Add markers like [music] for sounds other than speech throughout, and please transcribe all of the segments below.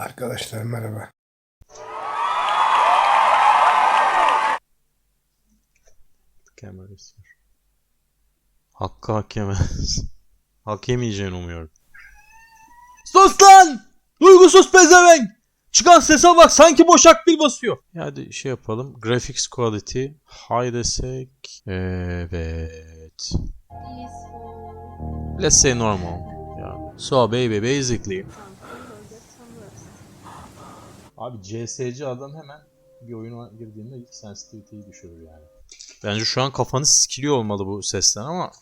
Arkadaşlar merhaba. Kemal istiyor. Hakkı hak yemez. [laughs] hak yemeyeceğini umuyorum. Sus lan! Duygusuz pezevenk! Çıkan sese bak sanki boş akbil basıyor. Ya hadi şey yapalım. Graphics quality high desek. Evet. Let's say normal. Yeah. So baby basically. Abi CSC adam hemen bir oyuna girdiğinde ilk sensitivity'yi düşürür yani. Bence şu an kafanı sikiliyor olmalı bu sesten ama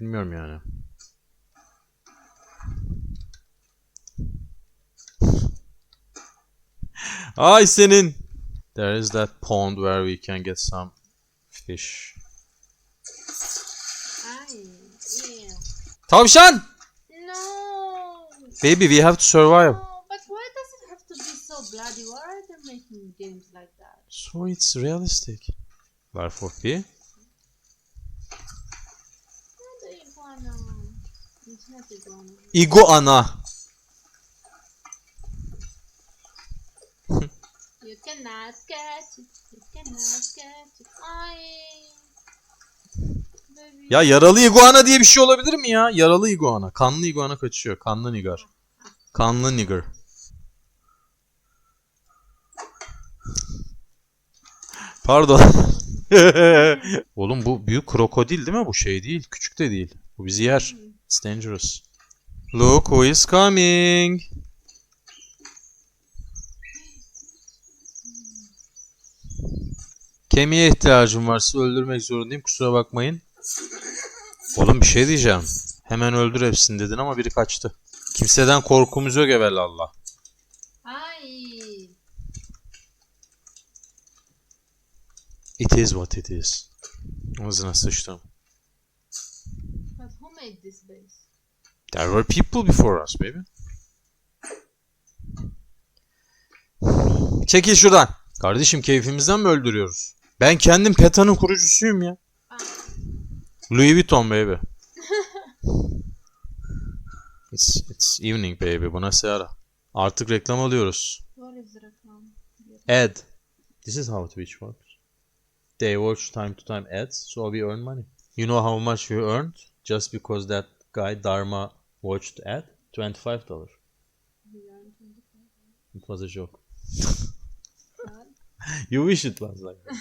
bilmiyorum yani. [laughs] Ay senin. There is that pond where we can get some fish. Ay. Tavşan! No. Baby we have to survive. No, but why does it have to bloody? Why are making games like that? So it's realistic. Life of iguana. Iguana. You cannot catch it. You cannot catch it. Ay. Ya yaralı iguana diye bir şey olabilir mi ya? Yaralı iguana. Kanlı iguana kaçıyor. Kanlı nigar. Kanlı nigger. Pardon. [laughs] Oğlum bu büyük krokodil değil mi? Bu şey değil. Küçük de değil. Bu bizi yer. It's dangerous. Look who is coming. Kemiğe ihtiyacım var. Sizi öldürmek zorundayım. Kusura bakmayın. Oğlum bir şey diyeceğim. Hemen öldür hepsini dedin ama biri kaçtı. Kimseden korkumuz yok evelallah. Ay. It is what it is. Ağzına sıçtım. But who made this base? There were people before us baby. Çekil şuradan. Kardeşim keyfimizden mi öldürüyoruz? Ben kendim PETA'nın kurucusuyum ya. Louis Vuitton baby. [laughs] It's, it's evening baby. Bu nasıl ara? Artık reklam alıyoruz. What is the reklam? Ad. This is how Twitch works. They watch time to time ads, so we earn money. You know how much we earned just because that guy Dharma watched ad? Twenty-five dollar. It was a joke. [laughs] you wish it was like that.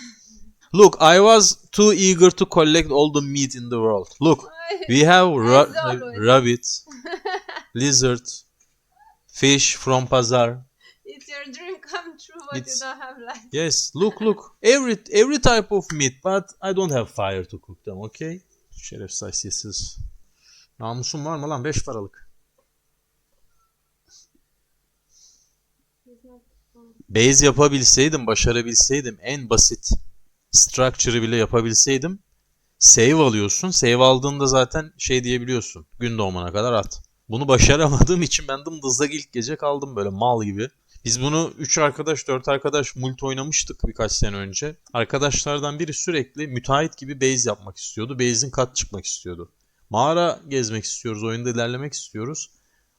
Look, I was too eager to collect all the meat in the world. Look, we have ra- rabbit, [laughs] lizard, fish from Pazar. It's your dream come true, but It's- you don't have life. Yes, look look. Every every type of meat, but I don't have fire to cook them, okay? Şerefsiz haysiyetsiz. Namusun var mı lan? 5 paralık. Base yapabilseydim, başarabilseydim, en basit structure'ı bile yapabilseydim save alıyorsun. Save aldığında zaten şey diyebiliyorsun. Gün doğumuna kadar at. Bunu başaramadığım için ben dımdızlak ilk gece kaldım böyle mal gibi. Biz bunu 3 arkadaş 4 arkadaş multi oynamıştık birkaç sene önce. Arkadaşlardan biri sürekli müteahhit gibi base yapmak istiyordu. Base'in kat çıkmak istiyordu. Mağara gezmek istiyoruz, oyunda ilerlemek istiyoruz.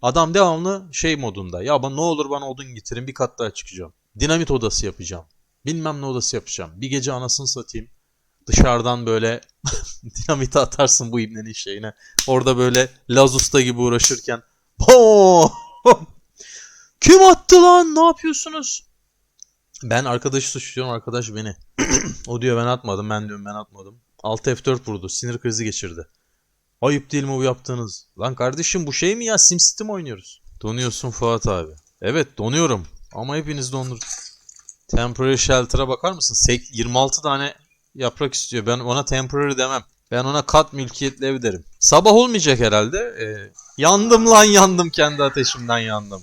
Adam devamlı şey modunda. Ya bana ne olur bana odun getirin bir kat daha çıkacağım. Dinamit odası yapacağım. Bilmem ne odası yapacağım. Bir gece anasını satayım. Dışarıdan böyle [laughs] dinamit atarsın bu ibnenin şeyine. Orada böyle Lazusta gibi uğraşırken. Kim attı lan? Ne yapıyorsunuz? Ben arkadaşı suçluyorum. Arkadaş beni. [clears throat] o diyor ben atmadım. Ben diyorum ben atmadım. 6 F4 vurdu. Sinir krizi geçirdi. Ayıp değil mi bu yaptığınız? Lan kardeşim bu şey mi ya? SimCity mi oynuyoruz? Donuyorsun Fuat abi. Evet donuyorum. Ama hepiniz dondur. Temporary Shelter'a bakar mısın? Sek- 26 tane yaprak istiyor. Ben ona temporary demem. Ben ona kat mülkiyetli ev derim. Sabah olmayacak herhalde. Ee, yandım lan yandım. Kendi ateşimden yandım.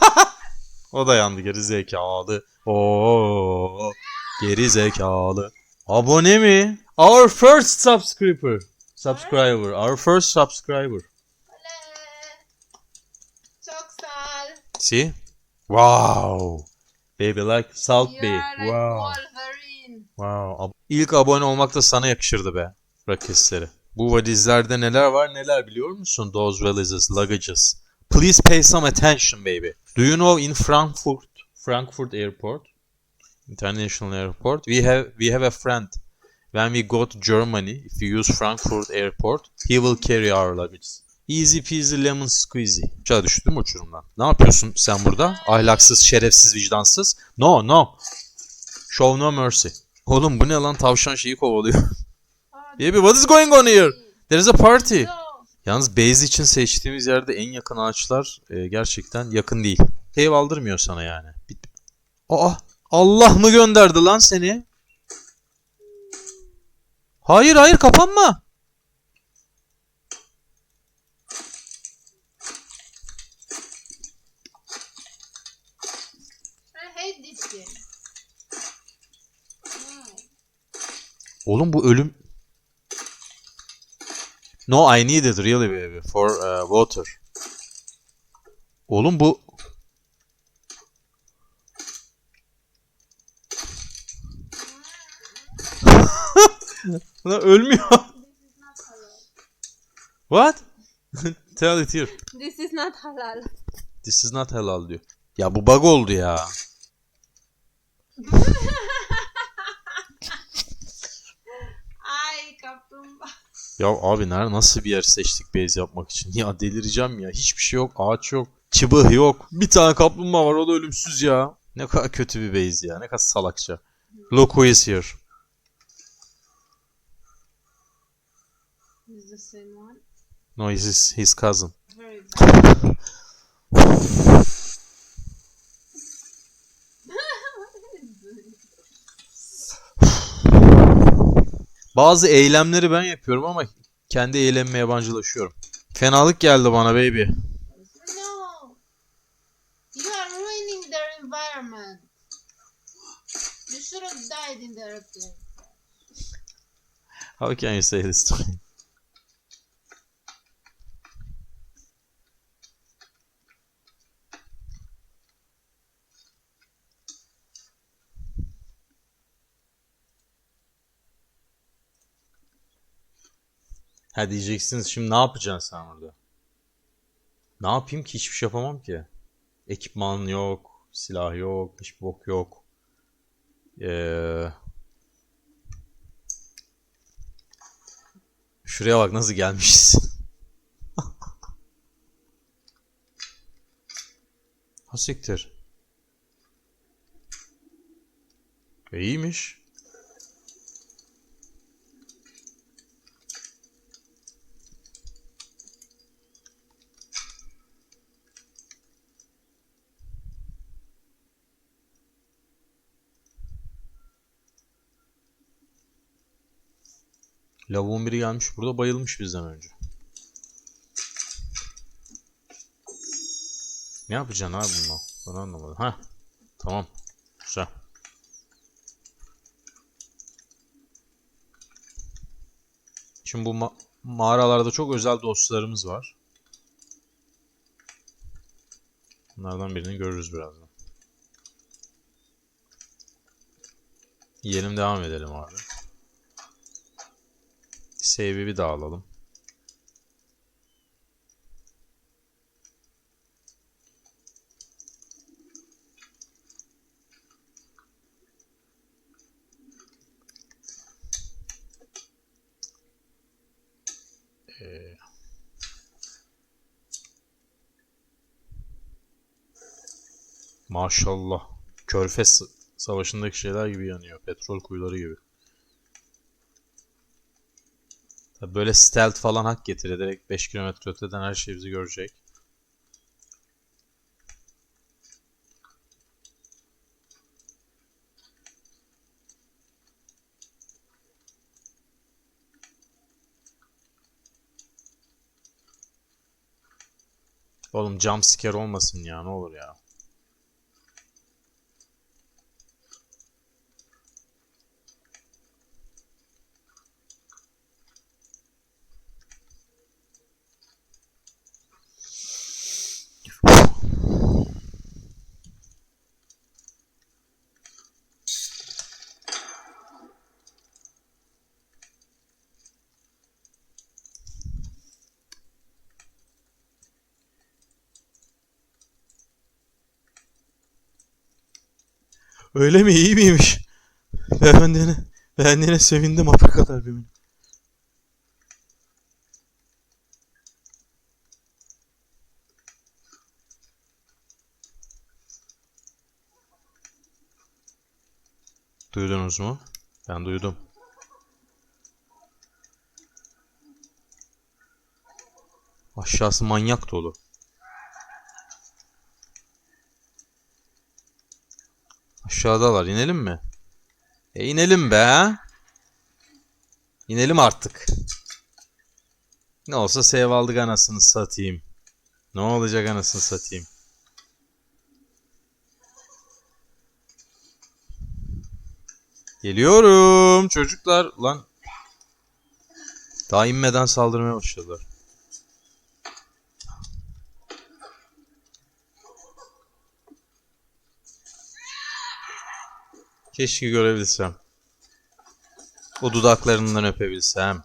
[laughs] O da yandı geri zekalı. Oo geri zekalı. Abone mi? Our first subscriber. Subscriber. Our first subscriber. Oley! Çok sağ ol. See? Wow. Baby like salt You be. are like Wow. Wow. İlk abone olmak da sana yakışırdı be. Rakesleri. Bu valizlerde neler var neler biliyor musun? Those valizes, luggages. Please pay some attention baby. Do you know in Frankfurt, Frankfurt Airport, International Airport, we have we have a friend. When we go to Germany, if we use Frankfurt Airport, he will carry our luggage. Easy peasy lemon squeezy. Aşağı düştü değil mi uçurumdan? Ne yapıyorsun sen burada? Ahlaksız, şerefsiz, vicdansız. No, no. Show no mercy. Oğlum bu ne lan? Tavşan şeyi kovalıyor. Baby what is going on here? There is a party. Yalnız base için seçtiğimiz yerde en yakın ağaçlar e, gerçekten yakın değil. Ev aldırmıyor sana yani. Aa Allah mı gönderdi lan seni? Hayır hayır kapanma. Oğlum bu ölüm. No I need it really baby for uh, water. Oğlum bu Lan ölmüyor. What? [laughs] Tell it here. This is not halal. This is not halal diyor. Ya bu bug oldu ya. Ay kaplumbağa. Ya abi nerede nasıl bir yer seçtik base yapmak için? [laughs] Ya delireceğim ya. Hiçbir şey yok. Ağaç yok. Çıbıh yok. Bir tane kaplumbağa var. O da ölümsüz ya. Ne kadar kötü bir base ya. Ne kadar salakça. Who is here. Is the same one? No, this is his cousin. [laughs] [laughs] Bazı eylemleri ben yapıyorum ama kendi eylemime yabancılaşıyorum. Fenalık geldi bana baby. no. You are ruining their environment. You should have died in the airplane. How can you say this to me? Ha diyeceksiniz şimdi ne yapacaksın sen orada? Ne yapayım ki hiçbir şey yapamam ki. Ekipman yok, silah yok, hiçbir bok yok. Ee, Şuraya bak nasıl gelmişiz. [laughs] ha siktir. E, iyiymiş. Lavuğun biri gelmiş burada bayılmış bizden önce. Ne yapacaksın abi bununla? Ben anlamadım. Ha, tamam. Güzel. Şimdi bu ma- mağaralarda çok özel dostlarımız var. Bunlardan birini görürüz birazdan. Yiyelim devam edelim abi. Save'i bir daha alalım. Ee, Maşallah. Körfez savaşındaki şeyler gibi yanıyor. Petrol kuyuları gibi. Böyle stealth falan hak getire. Direkt 5 kilometre öteden her şey bizi görecek. Oğlum jump scare olmasın ya ne olur ya. Öyle mi? İyi miymiş? Beğendiğine, beğendiğine sevindim Afrika kalbimin. Duydunuz mu? Ben duydum. Aşağısı manyak dolu. Aşağıdalar. İnelim mi? E inelim be. İnelim artık. Ne olsa save aldık anasını satayım. Ne olacak anasını satayım. Geliyorum çocuklar. Lan. Daha inmeden saldırmaya başladılar. Keşke görebilsem. O dudaklarından öpebilsem.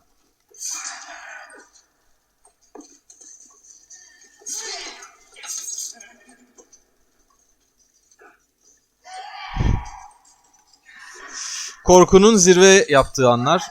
Korkunun zirve yaptığı anlar.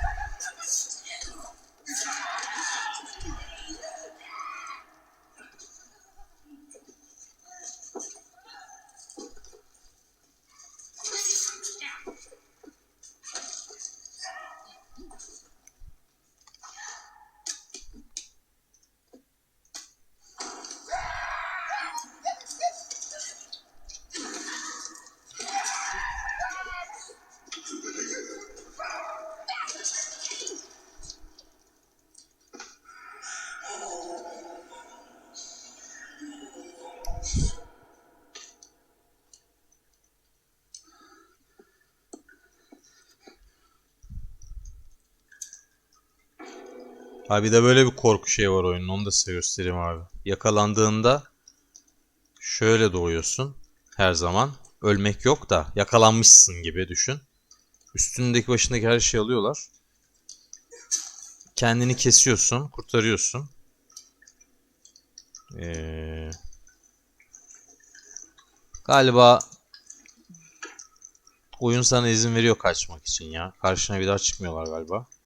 Ha bir de böyle bir korku şey var oyunun. Onu da size göstereyim abi. Yakalandığında şöyle doğuyorsun her zaman. Ölmek yok da yakalanmışsın gibi düşün. Üstündeki başındaki her şeyi alıyorlar. Kendini kesiyorsun, kurtarıyorsun. Ee, galiba oyun sana izin veriyor kaçmak için ya. Karşına bir daha çıkmıyorlar galiba.